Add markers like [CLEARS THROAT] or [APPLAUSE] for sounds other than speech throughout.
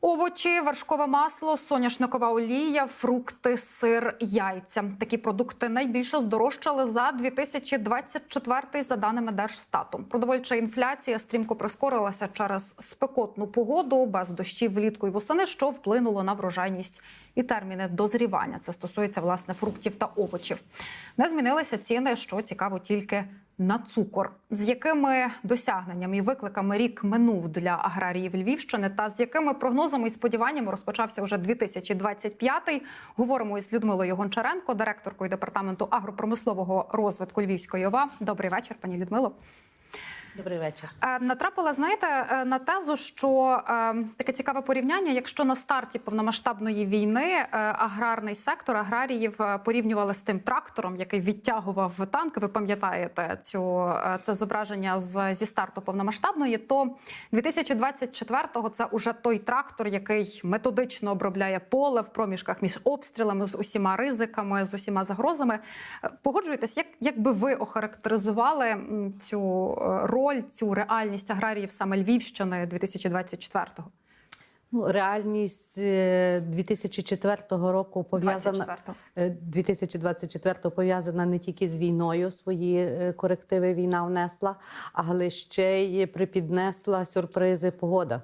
Овочі, вершкове масло, соняшникова олія, фрукти, сир, яйця. Такі продукти найбільше здорожчали за 2024 за даними Держстату. Продовольча інфляція стрімко прискорилася через спекотну погоду, без дощів влітку і восени, що вплинуло на врожайність і терміни дозрівання. Це стосується власне фруктів та овочів. Не змінилися ціни, що цікаво тільки на цукор, з якими досягненнями і викликами рік минув для аграріїв Львівщини, та з якими прогнозами і сподіваннями розпочався вже 2025-й. Говоримо із Людмилою Гончаренко, директоркою департаменту агропромислового розвитку Львівської ОВА. Добрий вечір, пані Людмило. Добрий вечір. Е, Натрапила, знаєте, е, на тезу, що е, таке цікаве порівняння. Якщо на старті повномасштабної війни аграрний сектор аграріїв порівнювали з тим трактором, який відтягував танки. Ви пам'ятаєте цю це зображення з зі старту повномасштабної, то 2024-го це уже той трактор, який методично обробляє поле в проміжках між обстрілами з усіма ризиками, з усіма загрозами. Погоджуєтесь, як, як би ви охарактеризували цю е, роль, цю реальність аграріїв саме Львівщини 2024-го? Ну, реальність е, 2004 року пов'язана 24-го. е, 2024 пов'язана не тільки з війною, свої е, корективи війна внесла, але ще й припіднесла сюрпризи погода.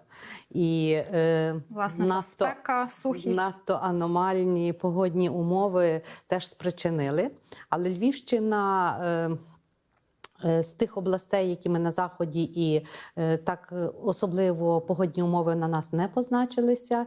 І е, Власне, та спека, сухість. надто аномальні погодні умови теж спричинили. Але Львівщина. Е, З тих областей, які ми на заході, і е, так е, особливо погодні умови на нас не позначилися.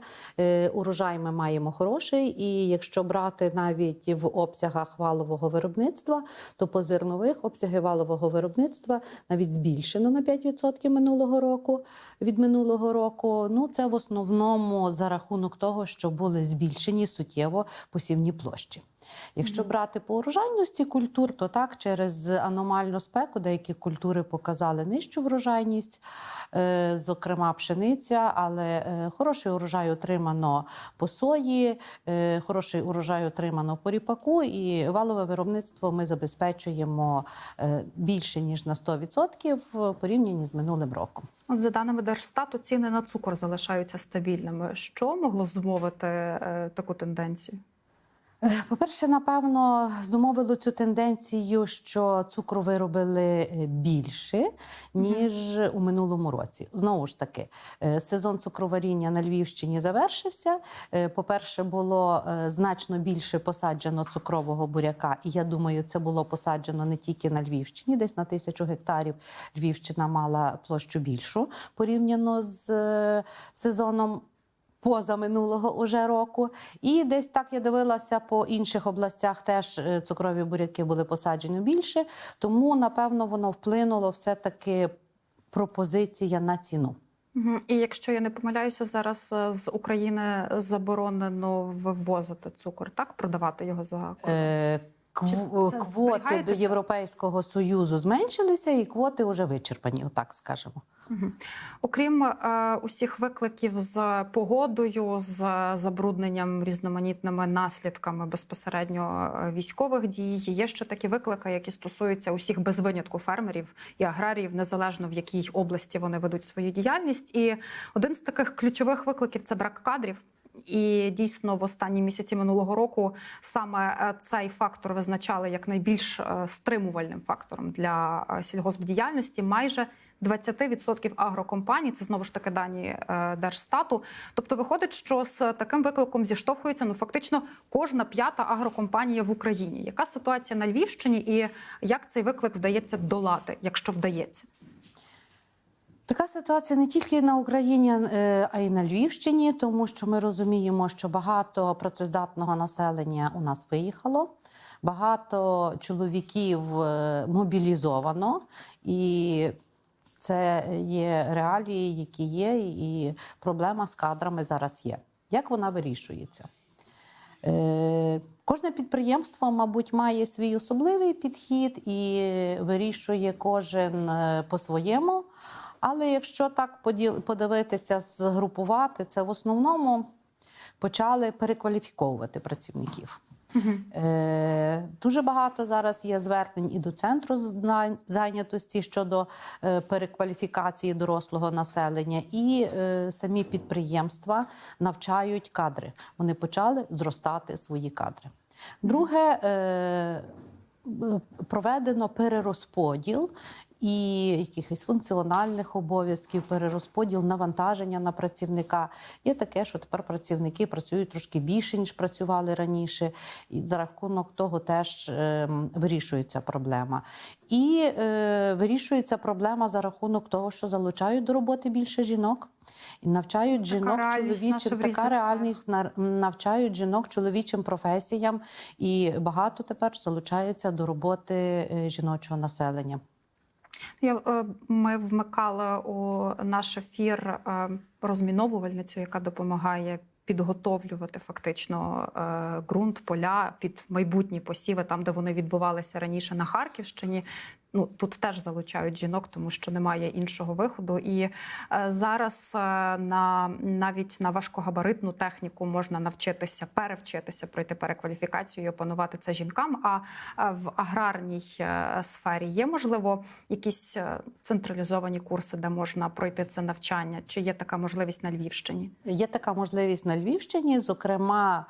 Урожай ми маємо хороший, і якщо брати навіть в обсягах валового виробництва, то по зернових обсяги валового виробництва навіть збільшено на 5% минулого року від минулого року. Ну це в основному за рахунок того, що були збільшені суттєво посівні площі. Якщо брати по урожайності культур, то так через аномальну спеку деякі культури показали нижчу врожайність, е, зокрема пшениця, але е, хороший урожай отримано по сої, е, хороший урожай отримано по ріпаку, і валове виробництво ми забезпечуємо більше ніж на 100% в порівнянні з минулим роком. От за даними Держстату, ціни на цукор залишаються стабільними. Що могло зумовити таку тенденцію? Е, По-перше, напевно, зумовило цю тенденцію, що цукру виробили е, більше, ніж у минулому році. Знову ж таки, е, сезон цукроваріння на Львівщині завершився. По-перше, було значно більше посаджено цукрового буряка, і я думаю, це було посаджено не тільки на Львівщині, десь на тисячу гектарів. Львівщина мала площу більшу порівняно з сезоном поза минулого уже року. І десь так я дивилася по інших областях. Теж е, цукрові буряки були посаджені більше. Тому напевно воно вплинуло все таки пропозиція на ціну. І якщо я не помиляюся, зараз е, з України заборонено вивозити цукор, так продавати його за кордон? Е, кв- Квоти зберігається до? Європейського союзу зменшилися, і квоти вже вичерпані, отак скажемо. Окрім е, усіх викликів з погодою, з забрудненням різноманітними наслідками безпосередньо е, військових дій, є ще такі виклики, які стосуються усіх без винятку фермерів і аграріїв, незалежно в якій області вони ведуть свою діяльність. І один з таких ключових викликів це брак кадрів. І дійсно в останні місяці минулого року саме е, цей фактор визначали як найбільш е, стримувальним фактором для е, сільгоспдіяльності. Майже 20% агрокомпаній, це знову ж таки дані Держстату. Тобто виходить, що з таким викликом зіштовхується ну фактично кожна п'ята агрокомпанія в Україні. Яка ситуація на Львівщині і як цей виклик вдається долати, якщо вдається? Така ситуація не тільки на Україні, е, а й на Львівщині, тому що ми розуміємо, що багато працездатного населення у нас виїхало, багато чоловіків е, мобілізовано, і це є реалії, які є, і проблема з кадрами зараз є. Як вона вирішується? Е, Кожне підприємство, мабуть, має свій особливий підхід і вирішує кожен по-своєму. Але якщо так подивитися, згрупувати, це в основному почали перекваліфіковувати працівників. Е, дуже багато зараз є звернень і до центру зайнятості щодо е, перекваліфікації дорослого населення, і е, самі підприємства навчають кадри. Вони почали зростати свої кадри. Друге, е, проведено перерозподіл і якихось функціональних обов'язків, перерозподіл навантаження на працівника. Є таке, що тепер працівники працюють трошки більше, ніж працювали раніше, і за рахунок того теж ем, вирішується проблема. І е, вирішується проблема за рахунок того, що залучають до роботи більше жінок і навчають жінок чоловічим. Така реальність на- навчають жінок чоловічим професіям, і багато тепер залучається до роботи е, жіночого населення. Я, е, ми вмикали у наш ефір е, розміновувальницю, яка допомагає підготовлювати фактично е, ґрунт, поля під майбутні посіви, там де вони відбувалися раніше на Харківщині. Ну тут теж залучають жінок, тому що немає іншого виходу. І е, зараз е, на навіть на важкогабаритну техніку можна навчитися, перевчитися, пройти перекваліфікацію і опанувати це жінкам. А е, в аграрній сфері є можливо якісь централізовані курси, де можна пройти це навчання? Чи є така можливість на Львівщині? Є така можливість на Львівщині, зокрема,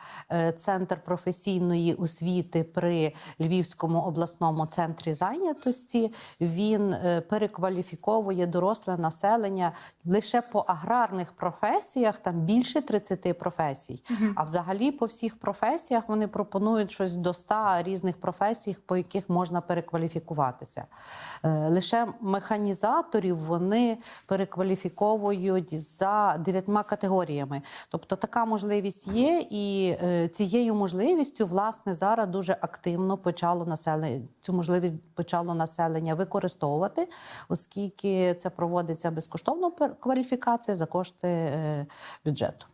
центр професійної освіти при Львівському обласному центрі зайнятості. Він е, перекваліфіковує доросле населення лише по аграрних професіях, там більше 30 професій. А взагалі по всіх професіях вони пропонують щось до 100 різних професій, по яких можна перекваліфікуватися. Е, Лише механізаторів вони перекваліфіковують за дев'ятьма категоріями. Тобто така можливість є, і е, цією можливістю власне зараз дуже активно почало населення цю можливість почало населення використовувати, оскільки це проводиться безкоштовно кваліфікація за кошти е, бюджету.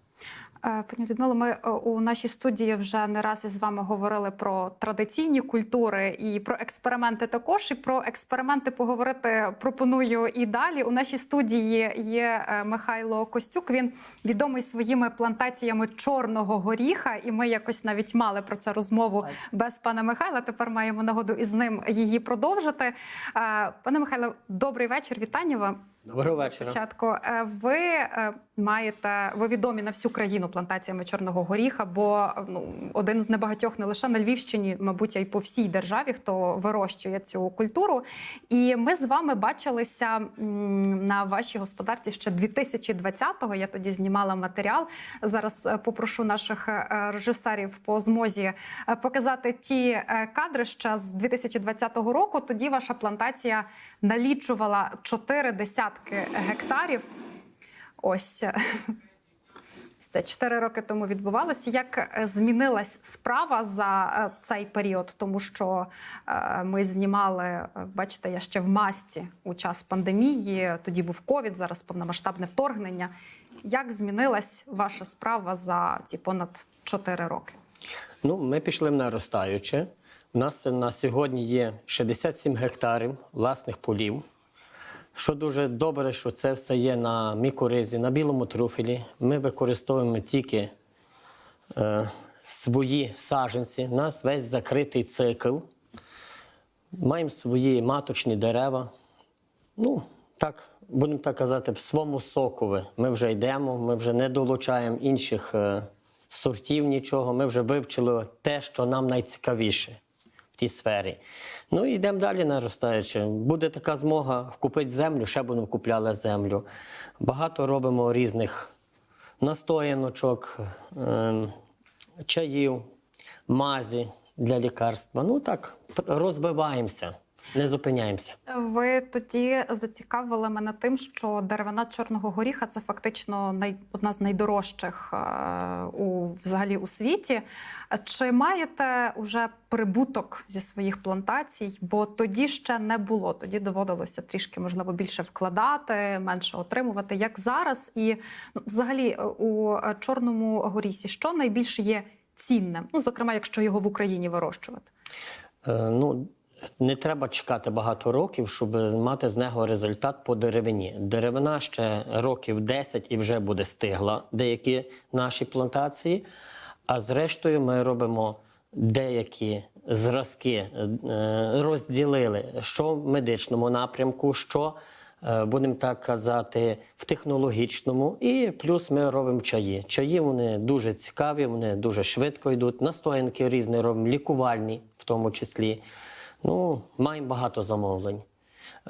Е, Пані Людмило, ми е, у нашій студії вже не раз із вами говорили про традиційні культури і про експерименти також. І про експерименти поговорити пропоную і далі. У нашій студії є е, Михайло Костюк. Він відомий своїми плантаціями чорного горіха, і ми якось навіть мали про це розмову Так. без пана Михайла. Тепер маємо нагоду із ним її продовжити. Пане Михайло, добрий вечір. Вітання вам. Доброго вечора. Спочатку Е, ви е, маєте ви відомі на всю країну плантаціями чорного горіха, бо ну один з небагатьох не лише на Львівщині, мабуть, а й по всій державі, хто вирощує цю культуру. І ми з вами бачилися на вашій господарці ще 2020-го. Я тоді знімала матеріал. Зараз е, попрошу наших е, режисерів по змозі е, показати ті е, кадри ще з 2020 року. Тоді ваша плантація налічувала чотири десятки гектарів. Ось це чотири роки тому відбувалося. Як е, змінилась справа за е, цей період? Тому що е, ми знімали, бачите, я ще в масті у час пандемії. Тоді був ковід, зараз повномасштабне вторгнення. Як змінилась ваша справа за ці понад чотири роки? Ну, ми пішли в наростаюче. У нас на сьогодні є 67 гектарів власних полів. Що дуже добре, що це все є на мікоризі, на білому труфелі. Ми використовуємо тільки е, свої саженці. У нас весь закритий цикл. Маємо свої маточні дерева. Ну, так, будемо так казати, в своєму сокові ми вже йдемо, ми вже не долучаємо інших е, сортів, нічого. Ми вже вивчили те, що нам найцікавіше тій сфері. Ну і йдемо далі наростаючи. Буде така змога вкупити землю, ще будемо купляли землю. Багато робимо різних настояночок, е, чаїв, мазі для лікарства. Ну так, розвиваємося, не зупиняємося. Ви тоді зацікавили мене тим, що деревина чорного горіха це фактично най, одна з найдорожчих е, у взагалі у світі. Чи маєте уже прибуток зі своїх плантацій? Бо тоді ще не було. Тоді доводилося трішки, можливо, більше вкладати, менше отримувати. Як зараз? І ну, взагалі е, у чорному горісі що найбільше є цінним? Ну, зокрема, якщо його в Україні вирощувати. Е, ну, не треба чекати багато років, щоб мати з нього результат по деревині. Деревина ще років 10 і вже буде стигла деякі наші плантації. А зрештою, ми робимо деякі зразки е, розділили, що в медичному напрямку, що, е, будемо так казати, в технологічному. І плюс ми робимо чаї. Чаї вони дуже цікаві, вони дуже швидко йдуть. Настоянки різні робимо, лікувальні в тому числі. Ну, маємо багато замовлень.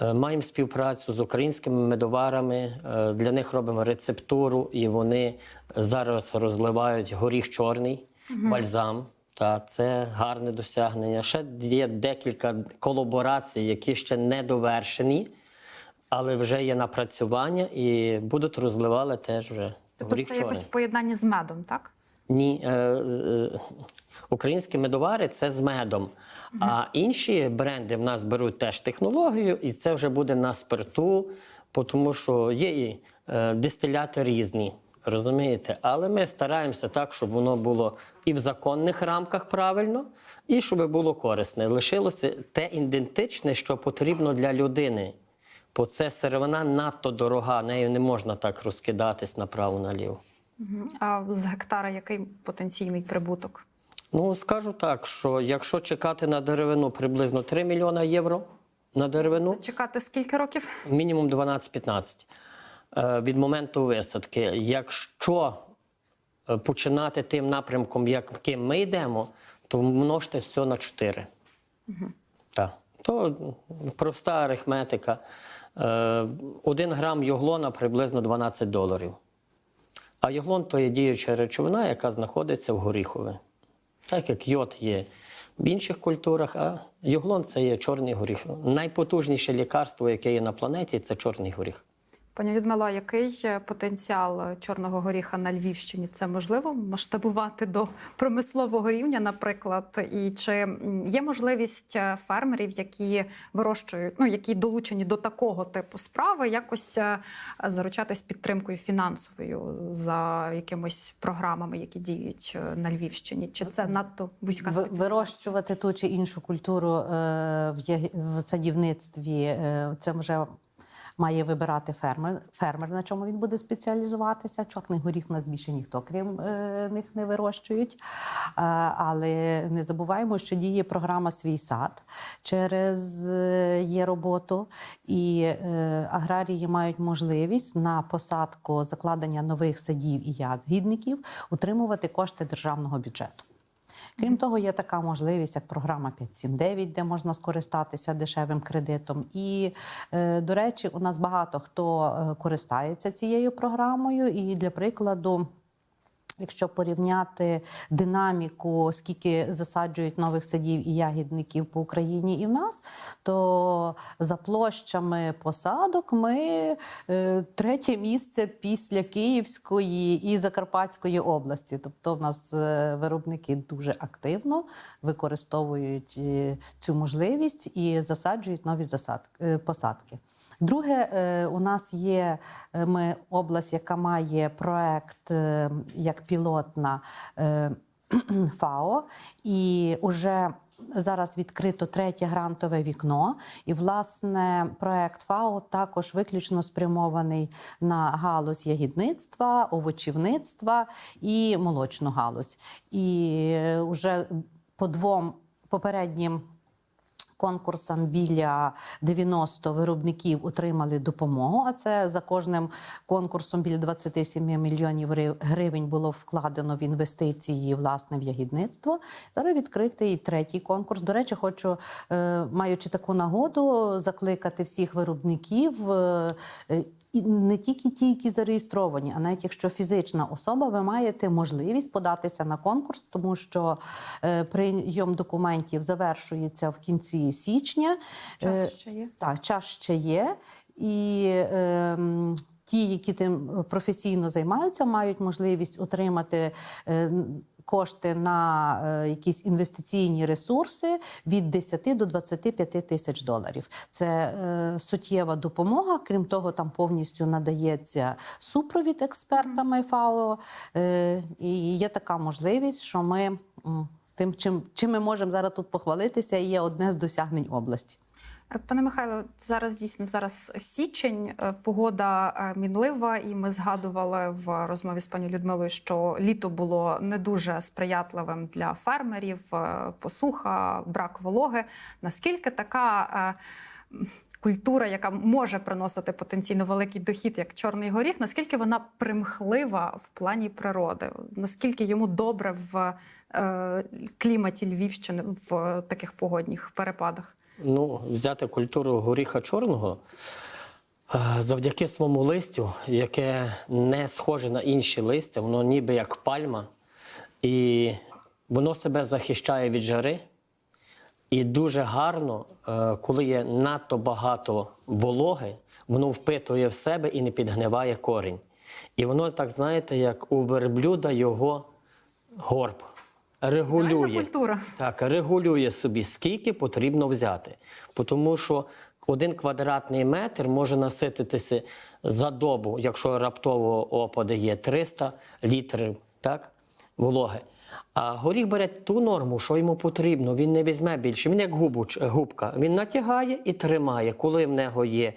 Е, Маємо співпрацю з українськими медоварами. е, Для них робимо рецептуру, і вони зараз розливають горіх чорний, бальзам. Та це гарне досягнення. Ще є декілька колаборацій, які ще не довершені, але вже є напрацювання і будуть розливали теж вже Тобто горіх це чорний. якось в поєднанні з медом, так? Ні, е, е, українські медовари це з медом. А інші бренди в нас беруть теж технологію, і це вже буде на спирту, тому що є і е, дистиляти різні. Розумієте? Але ми стараємося так, щоб воно було і в законних рамках правильно, і щоб було корисне. Лишилося те ідентичне, що потрібно для людини. Бо це сировина надто дорога, нею не можна так розкидатись направо-наліво. А з гектара який потенційний прибуток? Ну, скажу так, що якщо чекати на деревину приблизно 3 мільйона євро на деревину, Це чекати скільки років? мінімум 12-15 е, від моменту висадки. Якщо е, починати тим напрямком, яким ми йдемо, то множте все на 4. Так. То проста арифметика. Е, Один грам йоглона приблизно 12 доларів. А йоглон то є діюча речовина, яка знаходиться в горіхові. Так як йод є в інших культурах, а йоглон це є чорний горіх. Найпотужніше лікарство, яке є на планеті, це чорний горіх. Пані Людмила, який потенціал чорного горіха на Львівщині? Це можливо масштабувати до промислового рівня, наприклад? І чи є можливість е, фермерів, які вирощують, ну які долучені до такого типу справи, якось е, заручатись підтримкою фінансовою за якимись програмами, які діють е, на Львівщині? Чи це надто вузька спеціалізація? Вирощувати ту чи іншу культуру в, садівництві це вже має вибирати фермер, фермер, на чому він буде спеціалізуватися. Чорний горіх в нас більше ніхто, крім е, них, не вирощують. Е, але не забуваємо, що діє програма Свій сад через е, є роботу, і аграрії мають можливість на посадку закладення нових садів і ягідників утримувати кошти державного бюджету. Крім того, є така можливість, як програма 579, де можна скористатися дешевим кредитом. І, е, до речі, у нас багато хто е, користається цією програмою. І для прикладу. Якщо порівняти динаміку, скільки засаджують нових садів і ягідників по Україні і в нас, то за площами посадок ми е, третє місце після Київської і Закарпатської області. Тобто, в нас е, виробники дуже активно використовують е, цю можливість і засаджують нові засадки, посадки. Друге, е, у нас є е, ми область, яка має проект е, як пілотна [CLEARS THROAT] ФАО, і вже зараз відкрито третє грантове вікно. І, власне, проект ФАО також виключно спрямований на галузь ягідництва, овочівництва і молочну галузь. І вже по двом попереднім конкурсам біля 90 виробників отримали допомогу. А це за кожним конкурсом біля 27 мільйонів гривень було вкладено в інвестиції власне в ягідництво. Зараз відкритий третій конкурс. До речі, хочу, е, маючи таку нагоду, закликати всіх виробників. Е, е, і не тільки ті, які зареєстровані, а навіть якщо фізична особа, ви маєте можливість податися на конкурс, тому що е, прийом документів завершується в кінці січня. Е, Час ще є. так, час ще є. І е, ті, які тим професійно займаються, мають можливість отримати. Е, Кошти на е, якісь інвестиційні ресурси від 10 до 25 тисяч доларів. Це е, суттєва допомога. Крім того, там повністю надається супровід експертами ФАО. Е, і є така можливість, що ми тим, чим, чим ми можемо зараз тут похвалитися, є одне з досягнень області. Е, Пане Михайло, зараз дійсно зараз січень, е, погода е, мінлива, і ми згадували в розмові з пані Людмилою, що літо було не дуже сприятливим для фермерів, посуха, брак вологи. Наскільки така культура, яка може приносити потенційно великий дохід, як чорний горіх, наскільки вона примхлива в плані природи? Наскільки йому добре в кліматі Львівщини в таких погодних перепадах? Ну, взяти культуру горіха чорного е, завдяки своєму листю, яке не схоже на інші листя, воно ніби як пальма, і воно себе захищає від жари. І дуже гарно, е, коли є надто багато вологи, воно впитує в себе і не підгниває корінь. І воно, так знаєте, як у верблюда його горб. Регулює. Так, регулює собі, скільки потрібно взяти. Тому що один квадратний метр може насититися за добу, якщо раптово опади є 300 літрів так, вологи. А горіх бере ту норму, що йому потрібно. Він не візьме більше. Він як губуч, губка. Він натягає і тримає. Коли в нього є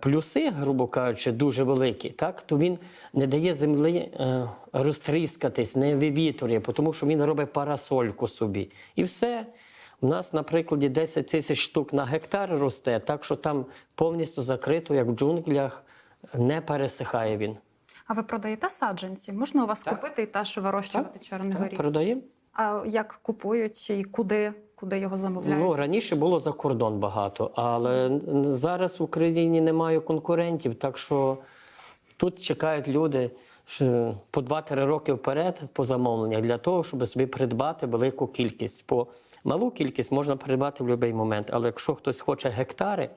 плюси, грубо кажучи, дуже великі, так, то він не дає землі е, розтріскатись, не вивітрює, тому що він робить парасольку собі. І все. У нас, на прикладі, 10 тисяч штук на гектар росте, так що там повністю закрито, як в джунглях, не пересихає він. А ви продаєте саджанці? Можна у вас купити і теж вирощувати чорний Так, горіх? продаємо. А як купують і куди, куди його замовляють? Ну, раніше було за кордон багато, але зараз в Україні немає конкурентів, так що тут чекають люди по 2-3 роки вперед по замовленнях для того, щоб собі придбати велику кількість. По малу кількість можна придбати в будь-який момент, але якщо хтось хоче гектари,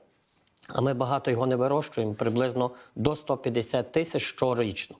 а ми багато його не вирощуємо, приблизно до 150 тисяч щорічно.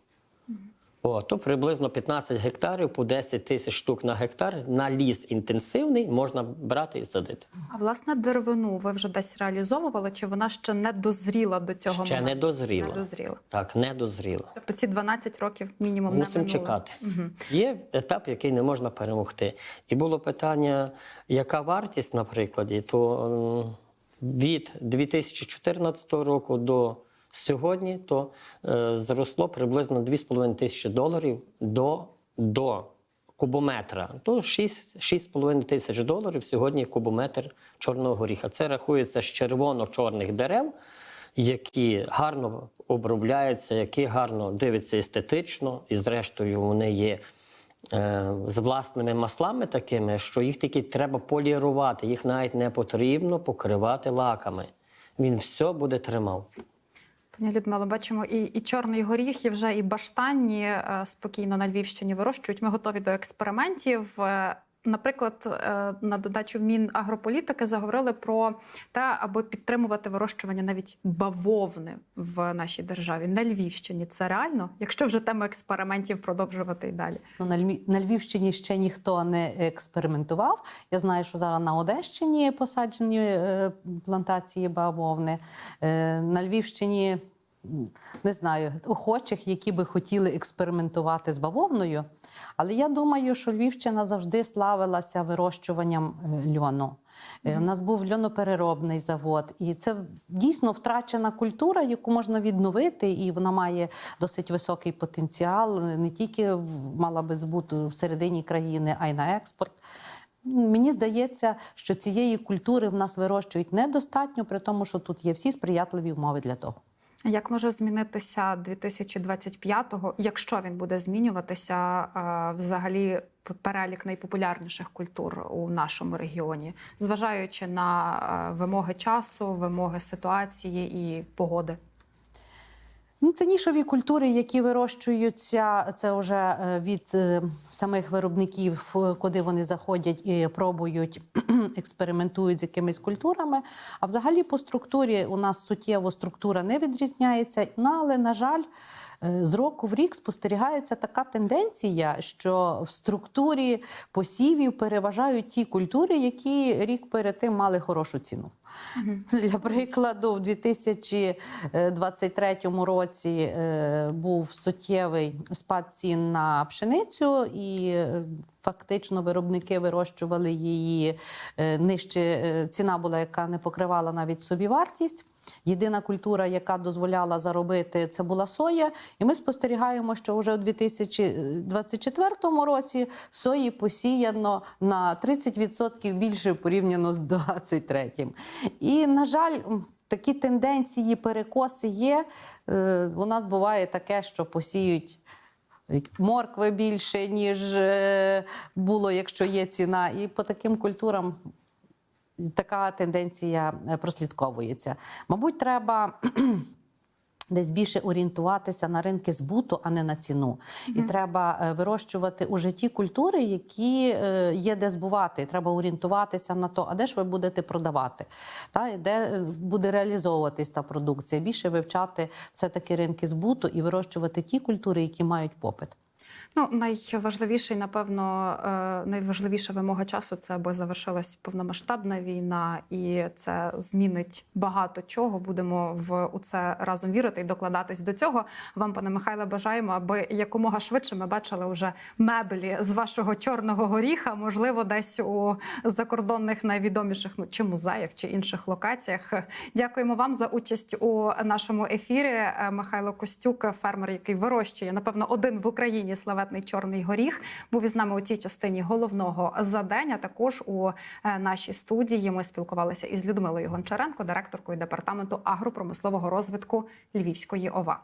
О, то приблизно 15 гектарів по 10 тисяч штук на гектар на ліс інтенсивний можна брати і садити. А власне деревину ви вже десь реалізовували, чи вона ще не дозріла до цього Ще не дозріла. Не дозріла. Так, не дозріла. Тобто ці 12 років мінімум не Мусимо чекати. Мгм. Є етап, який не можна перемогти. І було питання, яка вартість, наприклад, то від 2014 року до сьогодні то е, зросло приблизно 2,5 тисячі доларів до, до кубометра. То 6 6,5 тисяч доларів сьогодні кубометр чорного горіха. Це рахується з червоно-чорних дерев, які гарно обробляються, які гарно дивляться естетично, і зрештою вони є е, з власними маслами такими, що їх тільки треба полірувати, їх навіть не потрібно покривати лаками. Він все буде тримав. Пані Людмило, бачимо і, і чорний горіх, і вже і баштанні е, спокійно на Львівщині вирощують. Ми готові до експериментів. Наприклад, е, на додачу Мінагрополітики заговорили про те, аби підтримувати вирощування навіть бавовни в нашій державі на Львівщині. Це реально, якщо вже тему експериментів продовжувати і далі. Ну, на, Львів, на Львівщині ще ніхто не експериментував. Я знаю, що зараз на Одещині посаджені е, плантації бавовни. Е, на Львівщині не знаю охочих, які би хотіли експериментувати з бавовною. Але я думаю, що Львівщина завжди славилася вирощуванням е, льону. Е, У нас був льонопереробний завод, і це дійсно втрачена культура, яку можна відновити, і вона має досить високий потенціал. Не тільки мала би збут в середині країни, а й на експорт. Мені здається, що цієї культури в нас вирощують недостатньо, при тому, що тут є всі сприятливі умови для того. Як може змінитися 2025-го, якщо він буде змінюватися е, взагалі перелік найпопулярніших культур у нашому регіоні, зважаючи на е, вимоги часу, вимоги ситуації і погоди? Ну, це нішові культури, які вирощуються. Це вже е, від е, самих виробників, куди вони заходять і пробують, [CLEARS THROAT] експериментують з якимись культурами. А взагалі по структурі у нас суттєво структура не відрізняється. Ну, але, на жаль, З року в рік спостерігається така тенденція, що в структурі посівів переважають ті культури, які рік перед тим мали хорошу ціну. Для прикладу, в 2023 році е, був суттєвий спад цін на пшеницю, і е, фактично виробники вирощували її е, нижче. е, Ціна була, яка не покривала навіть собівартість. Єдина культура, яка дозволяла заробити, це була соя. І ми спостерігаємо, що вже у 2024 році сої посіяно на 30% більше порівняно з 2023. І, на жаль, такі тенденції, перекоси є. Е, У нас буває таке, що посіють. Моркви більше, ніж е, було, якщо є ціна. І по таким культурам така тенденція е, прослідковується. Мабуть, треба. [CLEARS THROAT] Десь більше орієнтуватися на ринки збуту, а не на ціну. І треба е, вирощувати уже ті культури, які е, є де збувати. І Треба орієнтуватися на то, а де ж ви будете продавати, та і де буде реалізовуватись та продукція. Більше вивчати все-таки ринки збуту і вирощувати ті культури, які мають попит. Ну, найважливіший, напевно, е, найважливіша вимога часу це аби завершилась повномасштабна війна, і це змінить багато чого. Будемо в у це разом вірити і докладатись до цього. Вам, пане Михайле, бажаємо, аби якомога швидше ми бачили вже меблі з вашого чорного горіха, можливо, десь у закордонних найвідоміших ну чи музеях, чи інших локаціях. Дякуємо вам за участь у нашому ефірі. Е, Михайло Костюк, фермер, який вирощує, напевно, один в Україні славетний чорний горіх, був із нами у цій частині головного задання. Також у е, нашій студії ми спілкувалися із Людмилою Гончаренко, директоркою департаменту агропромислового розвитку Львівської ОВА.